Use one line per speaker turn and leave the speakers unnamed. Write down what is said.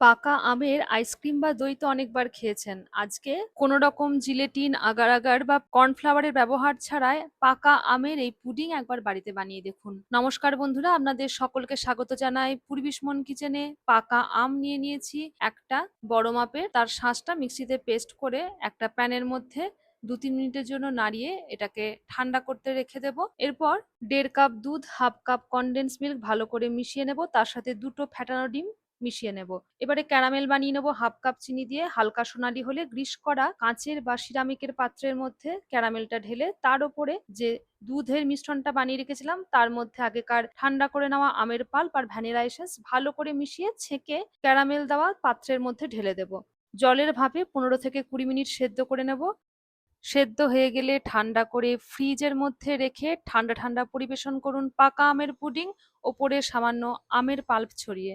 পাকা আমের আইসক্রিম বা দই তো অনেকবার খেয়েছেন। আজকে কোনো রকম জিলেটিন আগার আগার বা কর্নফ্লাওয়ারের ব্যবহার ছাড়াই পাকা আমের এই পুডিং একবার বাড়িতে বানিয়ে দেখুন। নমস্কার বন্ধুরা, আপনাদের সকলকে স্বাগত জানাই। পূর্বিসমন কিচেনে পাকা আম নিয়ে নিয়েছি। একটা বড় মাপের, তার শাঁসটা মিক্সিতে পেস্ট করে একটা প্যানের মধ্যে দু তিন মিনিটের জন্য নাড়িয়ে এটাকে ঠান্ডা করতে রেখে দেব। এরপর দেড় কাপ দুধ, হাফ কাপ কনডেন্স মিল্ক ভালো করে মিশিয়ে নেব। তার সাথে দুটো ফ্যাটানো ডিম মিশিয়ে নেব। এবারে ক্যারামেল বানিয়ে নেব হাফ কাপ চিনি দিয়ে। হালকা সোনালি হলে গ্রিস করা কাঁচের বা সিরামিকের পাত্রের মধ্যে ক্যারামেলটা ঢেলে তার উপরে যে দুধের মিশ্রণটা বানিয়ে রেখেছিলাম, তার মধ্যে আগেকার ঠান্ডা করে নেওয়া আমের পাল্প আর ভ্যানিলা এসেন্স ভালো করে মিশিয়ে ছেঁকে ক্যারামেল দেওয়া পাত্রের মধ্যে ঢেলে দেব। জলের ভাপে পনেরো থেকে কুড়ি মিনিট সেদ্ধ করে নেব। সেদ্ধ হয়ে গেলে ঠান্ডা করে ফ্রিজের মধ্যে রেখে ঠান্ডা ঠান্ডা পরিবেশন করুন পাকা আমের পুডিং। ওপরে সামান্য আমের পাল্প ছড়িয়ে।